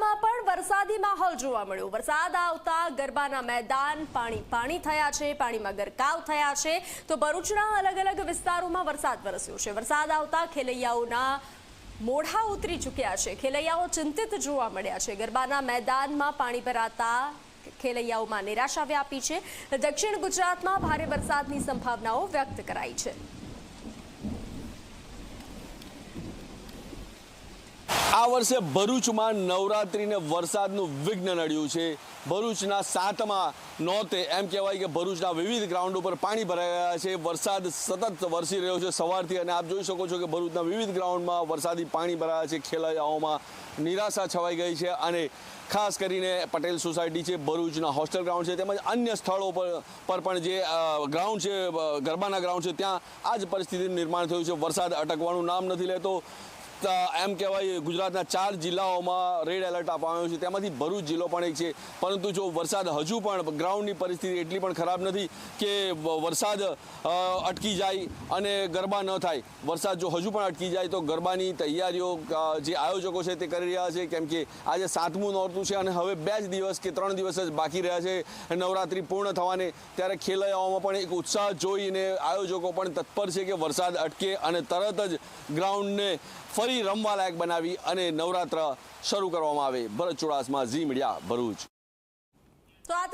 જિલ્લામાં પણ વરસાદી માહોલ જોવા મળ્યો. વરસાદ આવતા ગરબાના મેદાન પાણી પાણી થયા છે, પાણીમાં ગરકાવ થયા છે. તો ભરૂચના અલગ અલગ વિસ્તારોમાં વરસાદ વરસ્યો છે. વરસાદ આવતા ખેલૈયાઓના મોઢા ઉતરી ચૂક્યા છે. ખેલૈયાઓ ચિંતિત જોવા મળ્યા છે. ગરબાના મેદાનમાં પાણી ભરાતા ખેલૈયાઓમાં નિરાશા વ્યાપી છે. દક્ષિણ ગુજરાતમાં ભારે વરસાદની સંભાવનાઓ વ્યક્ત કરાઈ છે. આ વર્ષે ભરૂચમાં નવરાત્રિને વરસાદનું વિઘ્ન નડ્યું છે. ભરૂચના સાતમા નોતે એમ કહેવાય કે ભરૂચના વિવિધ ગ્રાઉન્ડ ઉપર પાણી ભરાઈ ગયા છે. વરસાદ સતત વરસી રહ્યો છે સવારથી અને આપ જોઈ શકો છો કે ભરૂચના વિવિધ ગ્રાઉન્ડમાં વરસાદી પાણી ભરાયા છે. ખેલાયાઓમાં નિરાશા છવાઈ ગઈ છે અને ખાસ કરીને પટેલ સોસાયટી છે, ભરૂચના હોસ્ટેલ ગ્રાઉન્ડ છે તેમજ અન્ય સ્થળો પર પર પણ જે ગ્રાઉન્ડ છે ગરબાના ગ્રાઉન્ડ છે, ત્યાં આ જ પરિસ્થિતિનું નિર્માણ થયું છે. વરસાદ અટકવાનું નામ નથી લેતો. એમ કહેવાય ગુજરાતના ચાર જિલ્લાઓમાં રેડ એલર્ટ આપવામાં આવ્યું છે. તેમાંથી ભરૂચ જિલ્લો પણ એક છે. પરંતુ જો વરસાદ હજુ પણ ગ્રાઉન્ડની પરિસ્થિતિ એટલી પણ ખરાબ નથી કે વરસાદ અટકી જાય અને ગરબા ન થાય. વરસાદ જો હજુ પણ અટકી જાય તો ગરબાની તૈયારીઓ જે આયોજકો છે તે કરી રહ્યા છે. કેમ કે આજે સાતમું નોરતું છે અને હવે બે જ દિવસ કે ત્રણ દિવસ જ બાકી રહ્યા છે. નવરાત્રિ પૂર્ણ થવાને ત્યારે ખેલૈયાઓમાં પણ એક ઉત્સાહ જોઈને આયોજકો પણ તત્પર છે કે વરસાદ અટકે અને તરત જ ગ્રાઉન્ડને ફરી રમવા લાયક બનાવી અને નવરાત્ર શરૂ કરવામાં આવે. Bharat Chudasama Zee Media Bharuch.